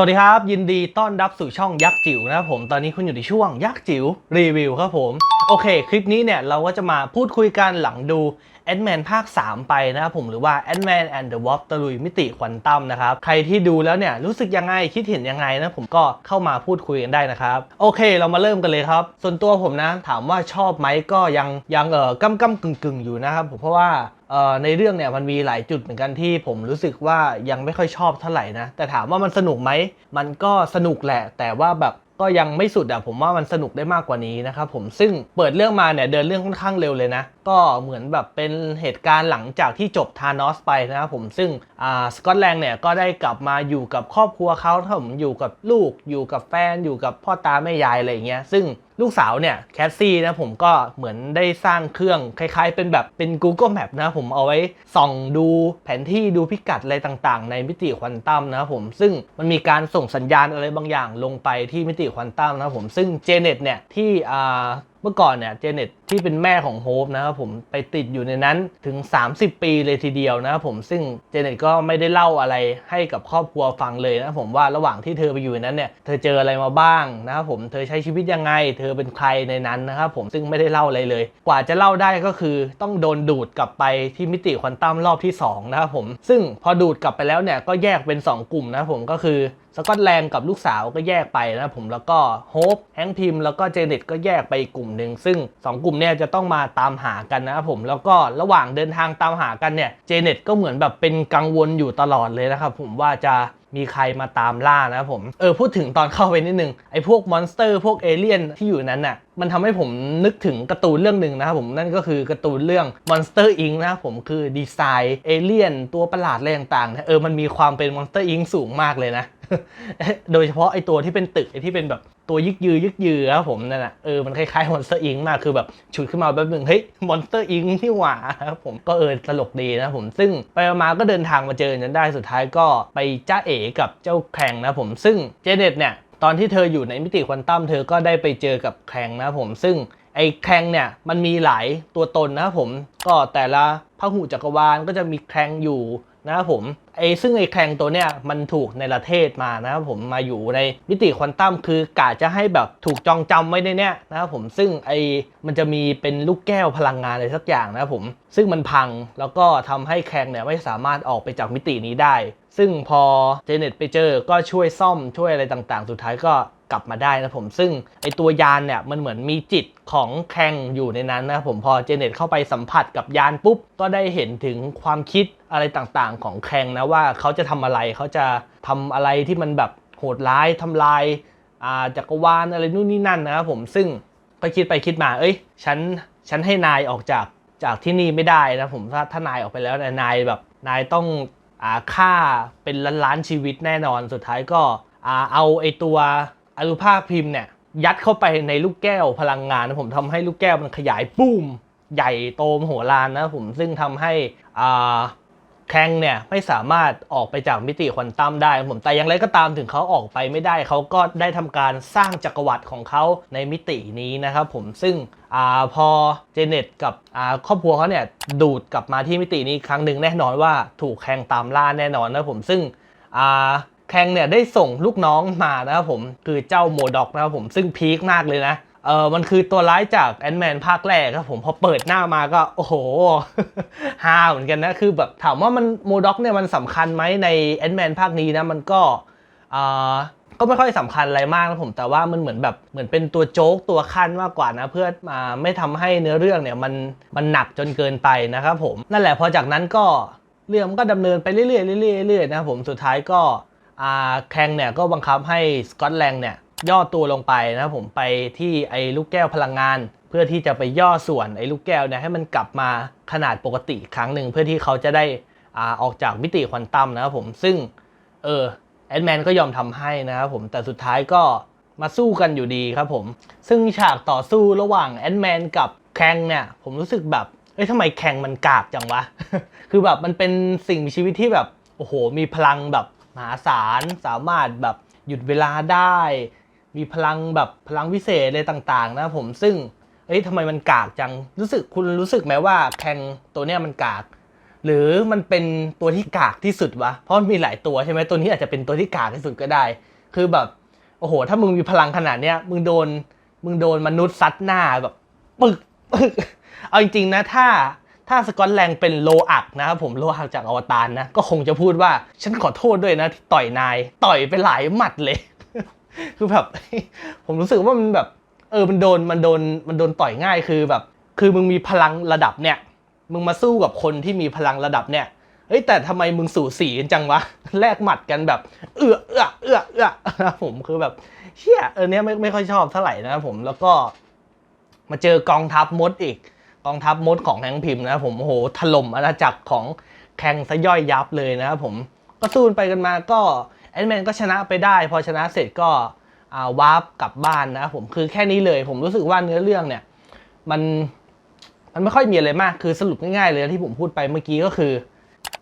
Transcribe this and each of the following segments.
สวัสดีครับ ยินดีต้อนรับสู่ช่องยักษ์จิ๋วนะครับผมตอนนี้คุณอยู่ในช่วงยักษ์จิ๋วรีวิวครับผม โอเค คลิปนี้เนี่ยเราก็จะมาพูดคุยกันหลังดูแอนแมนภาค 3 ไปนะครับผมหรือว่า Ant-Man and the Wasp ตะลุยมิติควอนตัมนะครับ ใครที่ดูแล้วเนี่ย รู้สึกยังไง คิดเห็นยังไงนะผมก็เข้ามาพูดคุยกันได้นะครับ โอเคเรามาเริ่มกันเลยครับ ส่วนตัวผมนะ ถามว่าชอบไหมก็ยังยังเออก้ำก้ำกึ่งกึ่งอยู่นะครับผมเพราะว่า ในเรื่องเนี่ยมันมีหลายจุดเหมือนกันที่ผมรู้สึกว่ายังไม่ค่อยชอบเท่าไหร่นะ แต่ถามว่ามันสนุกไหม มันก็สนุกแหละ แต่ว่าแบบก็ยังไม่สุดอะผมว่ามันสนุกได้มากกว่านี้นะครับผมซึ่งเปิดเรื่องมาเนี่ยเดินเรื่องค่อนข้างเร็วเลยนะ ก็เหมือนแบบเป็นเหตุการณ์หลังจากที่จบธานอสไปนะครับผมซึ่งอ่าสกอตแลนด์เนี่ยก็ได้กลับมาอยู่กับครอบครัวเขาถ้าผมอยู่กับลูกอยู่กับแฟนอยู่กับพ่อตาแม่ยายอะไรอย่างเงี้ยซึ่ง ลูกสาวเนี่ยแคสซี่นะผมก็เหมือนได้สร้างเครื่องคล้ายๆ เป็นแบบเป็น Google Map นะผมเอาไว้ส่องดูแผนที่ดูพิกัดอะไรต่างๆ ในมิติควอนตัมนะผมซึ่งมันมีการส่งสัญญาณอะไรบางอย่างลงไปที่มิติควอนตัมนะผมซึ่งเจเน็ตเนี่ยที่เมื่อก่อนเนี่ยเจเน็ต ที่เป็นแม่ของโฮปนะครับผมไปติดอยู่ในนั้นถึง 30 ปีเลยทีเดียวนะครับผมซึ่งเจเน็ตก็ไม่ได้เล่าอะไรให้กับครอบครัวฟังเลยนะผมว่าระหว่างที่เธอไปอยู่นั้นเนี่ยเธอเจออะไรมาบ้างนะครับผมเธอใช้ชีวิตยังไง เธอเป็นใครในนั้นนะครับผมซึ่งไม่ได้เล่าอะไรเลย กว่าจะเล่าได้ก็คือต้องโดนดูดกลับไปที่มิติควอนตัมรอบที่สองนะครับผมซึ่งพอดูดกลับไปแล้วเนี่ยก็แยกเป็นสองกลุ่มนะครับผมก็คือสกอตแลนด์กับลูกสาวก็แยกไปนะครับผมแล้วก็โฮปแฮงพิมแล้วก็เจเน็ตก็แยกไปกกลุ่มหนึ่งซึ่ง 2 กลุ่มเนี่ยจะต้องมาตามหากันนะครับผมแล้วก็ระหว่างเดินทางตามหากันเนี่ยเจเน็ตก็เหมือนแบบเป็นกังวลอยู่ตลอดเลยนะครับผมว่าจะมีใครมาตามล่านะครับผมเออพูดถึงตอนเข้าไปนิดนึงไอ้พวกมอนสเตอร์พวกเอเลี่ยนที่อยู่นั้นน่ะมันทำให้ผมนึกถึงการ์ตูนเรื่องหนึ่งนะครับผมนั่นก็คือการ์ตูนเรื่อง Monster Inc นะครับผมคือดีไซน์เอเลี่ยนตัวประหลาดอะไรต่างๆนะเออมันมีความเป็น Monster Inc สูงมากเลยนะ โดยเฉพาะไอตัวที่เป็นตึกไอที่เป็นแบบ ตัวยึกยือยึกยือครับผมนั่นแหละเออมันคล้ายๆ Monster Inc มากคือแบบฉุดขึ้นมาแป๊บหนึงเฮ้ย Monster Inc ที่หว่าครับผมก็เออตลกดีนะผมซึ่งไปมาก็เดินทางมาเจอกันได้สุดท้ายก็ไปจ้าเอ๋กับเจ้าแครงนะผมซึ่งเจเน็ตเนี่ยตอนที่เธออยู่ในมิติควอนตัมเธอก็ได้ไปเจอกับแครงนะผมซึ่งไอ้แครงเนี่ยมันมีหลายตัวตนนะครับผมก็แต่ละพหูจักรวาลก็จะมีแครงอยู่ นะครับผมไอ้ซึ่งไอ้แครงตัวเนี่ยมันถูกในประเทศมานะครับผมมาอยู่ในมิติควอนตัมคือกะจะให้แบบถูกจองจำไว้ในเนี้ยนะครับผมซึ่งไอ้มันจะมีเป็นลูกแก้วพลังงานอะไรสักอย่างนะครับผมซึ่งมันพังแล้วก็ทำให้แครงเนี่ยไม่สามารถออกไปจากมิตินี้ได้ ซึ่งพอเจเน็ตไปเจอก็ช่วยซ่อมช่วยอะไรต่างๆ สุดท้ายก็ กลับมาได้นะผม ซึ่งไอตัวยานเนี่ยมันเหมือนมีจิตของแคงอยู่ในนั้นนะครับผมพอเจเน็ตเข้าไปสัมผัสกับยานปุ๊บ ก็ได้เห็นถึงความคิดอะไรต่างๆ ของแคงนะว่าเขาจะทำอะไรเขาจะทำอะไรที่มันแบบโหดร้ายทำลายอาจักรวาลอะไรนู่นนี่นั่นนะครับผมซึ่งก็คิดไปคิดมา เอ้ย ฉัน ฉันให้นายออกจาก จากที่นี่ไม่ได้นะผมถ้าถ้านายออกไปแล้วเนี่ยนายแบบ นายต้องอาค่าเป็นล้านล้านๆชีวิตแน่นอน สุดท้ายก็อาเอาไอตัว อนุภาคพิมพ์เนี่ยยัดเข้าไปในลูกแก้วพลังงานนะผมทำให้ลูกแก้วมันขยายปุ้มใหญ่โตมโหฬารนะผมซึ่งทำให้อ่าแคงเนี่ยไม่สามารถออกไปจากมิติควอนตัมได้ผมแต่อย่างไรก็ตามถึงเขาออกไปไม่ได้เขาก็ได้ทำการสร้างจักรวรรดิของเขาในมิตินี้นะครับผมซึ่งอพอเจเน็ตกับครอบครัวเขาเนี่ยดูดกลับมาที่มิตินี้ครั้งหนึ่งแน่นอนว่าถูกแคงตามล่าแน่นอนนะผมซึ่ง แคงเนี่ยได้ส่งลูกน้องมานะครับผมคือเจ้าโมด็อกนะครับผมซึ่งพีคมากเลยนะเออมันคือตัวร้ายจากแอนแมนภาคแรกครับผมพอเปิดหน้ามาก็โอ้โหฮาเหมือนกันนะคือแบบถามว่ามันโมด็อกเนี่ยมันสำคัญไหมในแอนแมนภาคนี้นะมันก็อ่าก็ไม่ค่อยสำคัญอะไรมากนะผมแต่ว่ามันเหมือนแบบเหมือนเป็นตัวโจ๊กตัวขั้นมากกว่านะ เพื่อมาไม่ทำให้เนื้อเรื่องเนี่ยมันมันหนักจนเกินไปนะครับผมนั่นแหละพอจากนั้นก็เรื่องมันก็ดำเนินไปเรื่อยๆเรื่อยๆเรื่อยนะครับผมสุดท้ายก็ แคงเนี่ยก็บังคับให้สกอตแลนด์เนี่ยย่อตัวลงไปนะครับผมไปที่ไอ้ลูกแก้วพลังงาน เพื่อที่จะไปย่อส่วนไอ้ลูกแก้วเนี่ยให้มันกลับมาขนาดปกติครั้งหนึ่งเพื่อที่เขาจะได้อออกจากมิติควอนตัมนะครับผมซึ่งเออแอดแมนก็ยอมทำให้นะครับผมแต่สุดท้ายก็มาสู้กันอยู่ดีครับผม ซึ่งฉากต่อสู้ระหว่างแอดแมนกับแคงเนี่ยผมรู้สึกแบบเอ้ยทำไมแคงมันกากจังวะ คือแบบมันเป็นสิ่งมีชีวิตที่แบบโอ้โหมีพลังแบบ มหาศาลสามารถแบบหยุดเวลาได้ มีพลังแบบพลังวิเศษอะไรต่างๆ นะผมซึ่งเอ้ยทำไมมันกากจังรู้สึกคุณรู้สึกไหมว่าแคงตัวเนี้ยมันกาก หรือมันเป็นตัวที่กากที่สุดวะเพราะมันมีหลายตัวใช่ไหมตัวนี้อาจจะเป็นตัวที่กากที่สุดก็ได้ คือแบบโอ้โห ถ้ามึงมีพลังขนาดเนี้ยมึงโดนมึงโดนมนุษย์ซัดหน้าแบบปึกปึกเอาจริงๆนะถ้า ถ้าสกอตแลนด์เป็นโลอักนะครับผมโลอักจากอวตารนะ ก็คงจะพูดว่า ฉันขอโทษด้วยนะที่ต่อยนาย ต่อยไปหลายหมัดเลย คือแบบผมรู้สึกว่ามันแบบ เออมันโดนมันโดนมันโดนต่อยง่ายคือแบบ คือมึงมีพลังระดับเนี่ย มึงมาสู้กับคนที่มีพลังระดับเนี่ยเฮ้ยแต่ทำไมมึงสู่สีกันจังวะแลกหมัดกันแบบ เอื้อเอื้อเอื้อเอื้อนะครับผมคือแบบเชี่ยเออเนี้ยไม่ไม่ค่อยชอบเท่าไหร่นะครับผมแล้วก็ มาเจอกองทัพมดอีก องทัพมดของแฮงพิมพ์นะครับผมโอ้โหถล่มอาณาจักรของแข่งซะย่อยยับเลยนะครับผมก็สู้ไปกันมาก็แอนแมนก็ชนะไปได้ พอชนะเสร็จก็วาร์ปกลับบ้านนะครับผมคือแค่นี้เลย ผมรู้สึกว่าเนื้อเรื่องเนี่ย มันมันไม่ค่อยมีอะไรมากคือสรุปง่ายๆเลยที่ผมพูดไปเมื่อกี้ก็คือ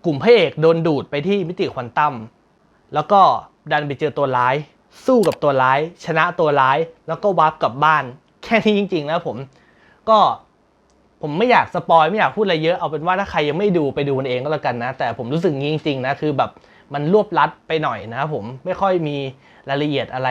กลุ่มพระเอกโดนดูดไปที่มิติควอนตัมแล้วก็ดันไปเจอตัวร้าย สู้กับตัวร้าย ชนะตัวร้าย แล้วก็วาร์ปกลับบ้าน แค่นี้จริง ๆ นะผม ก็ ผมไม่อยากสปอยไม่อยากพูดอะไรเยอะเอาเป็นว่าถ้าใครยังไม่ดูไปดูมันเองก็แล้วกันนะ แต่ผมรู้สึกงี้จริงๆนะคือแบบมันรวบลัดไปหน่อยนะครับผมไม่ค่อยมีรายละเอียดอะไร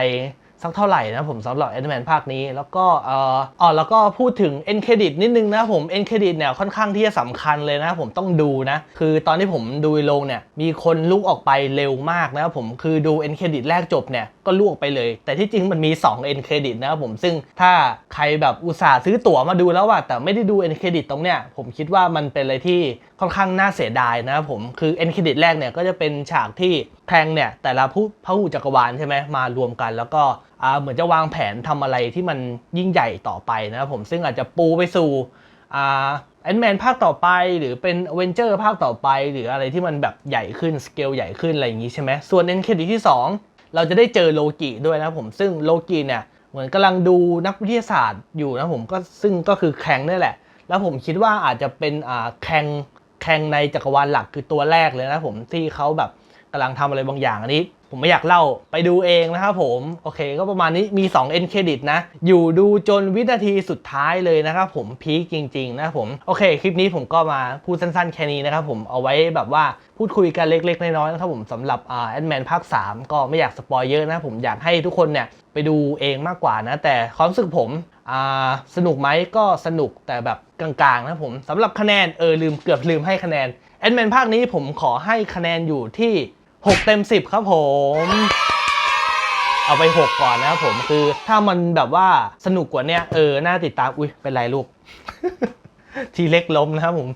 สักเท่าไหร่นะผมสำหรับ a n d m a n ภาคนี้ แล้วก็เอ่ออ๋อแล้วก็พูดถึง end credit นิดนึงนะผม end credit เนี่ยค่อนข้างที่จะสำคัญเลยนะผมต้องดูนะ คือตอนที่ผมดูโรงเนี่ยมีคนลุกออกไปเร็วมากนะครับผมคือดู end credit แรกจบเนี่ยก็ลุกออกไปเลย แต่ที่จริงมันมี2 end credit นะครับผมซึ่งถ้าใครแบบอุตส่าห์ซื้อตั๋วมาดูแล้วว่าแต่ไม่ได้ดู end credit ตรงเนี้ยผมคิดว่ามันเป็นอะไรที่ค่อนข้างน่าเสียดายนะครับผม คือ end credit แรกเนี่ยก็จะเป็นฉากที่แทงเนี่ยแต่ละผู้พหูจักรวาลใช่ไหมมารวมกัน แล้วก็อ่าเหมือนจะวางแผนทำอะไรที่มันยิ่งใหญ่ต่อไปนะครับผมซึ่งอาจจะปูไปสู่อ่าแอนแมนภาคต่อไปหรือเป็นเวนเจอร์ภาคต่อไป หรืออะไรที่มันแบบใหญ่ขึ้นสเกลใหญ่ขึ้นอะไรอย่างนี้ใช่ไหมส่วนเอ็นเครดิตที่ 2 เราจะได้เจอโลกิด้วยนะครับผมซึ่งโลกิเนี่ยเหมือนกำลังดูนักวิทยาศาสตร์อยู่นะผมก็ซึ่งก็คือแคงนี่แหละ แล้วผมคิดว่าอาจจะเป็นอ่าแคง แข่งในจักรวาลหลักคือตัวแรกเลยนะผมที่เขาแบบ กำลังทำอะไรบางอย่างอันนี้ ผมไม่อยากเล่าไปดูเองนะครับผมโอเค ก็ประมาณนี้มี2 end credit นะ อยู่ดูจนวินาทีสุดท้ายเลยนะครับผมพีคจริง ๆ นะผมโอเค คลิปนี้ผมก็มาพูดสั้นๆ แค่นี้นะครับผมเอาไว้แบบว่าพูดคุยกันเล็ก ๆ น้อยๆนะครับผมสำหรับอ่าแอนแมนภาค 3 ก็ไม่อยากสปอยเยอะนะผมอยากให้ทุกคนเนี่ยไปดูเองมากกว่านะ แต่ความรู้สึกผมสนุกไหมก็สนุกแต่แบบกลางๆนะผมสำหรับคะแนนเออลืมเกือบลืมให้คะแนน แอนแมนภาคนี้ผมขอให้คะแนนอยู่ที่ 6 เต็ม 10 ครับผม เอาไป 6 ก่อนนะครับผมคือถ้ามันแบบว่าสนุกกว่านี้เออ น่าติดตาม อุ้ยเป็นไรลูก ทีเล็กล้มนะครับผม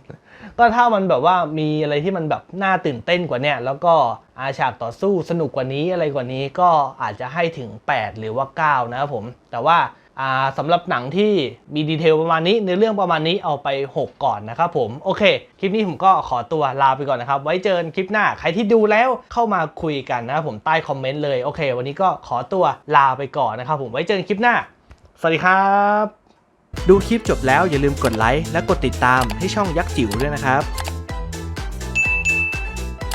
ก็ถ้ามันแบบว่ามีอะไรที่มันแบบน่าตื่นเต้นกว่านี้แล้วก็อาฉากต่อสู้สนุกกว่านี้อะไรกว่านี้ก็อาจจะให้ถึง 8 หรือว่า 9 นะครับผม แต่ว่า สำหรับหนังที่มีดีเทลประมาณนี้ในเรื่องประมาณนี้เอาไป 6 ก่อนนะครับผม โอเค คลิปนี้ผมก็ขอตัวลาไปก่อนนะครับ ไว้เจอกันคลิปหน้า ใครที่ดูแล้วเข้ามาคุยกันนะครับผมใต้คอมเมนต์เลย โอเค วันนี้ก็ขอตัวลาไปก่อนนะครับผม ไว้เจอกันคลิปหน้า สวัสดีครับ ดูคลิปจบแล้วอย่าลืมกดไลค์และกดติดตามให้ช่องยักษ์จิ๋วด้วยนะครับ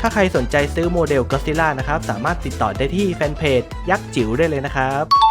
ถ้าใครสนใจซื้อโมเดลก็ซิล่านะครับ สามารถติดต่อได้ที่แฟนเพจยักษ์จิ๋วได้เลยนะครับ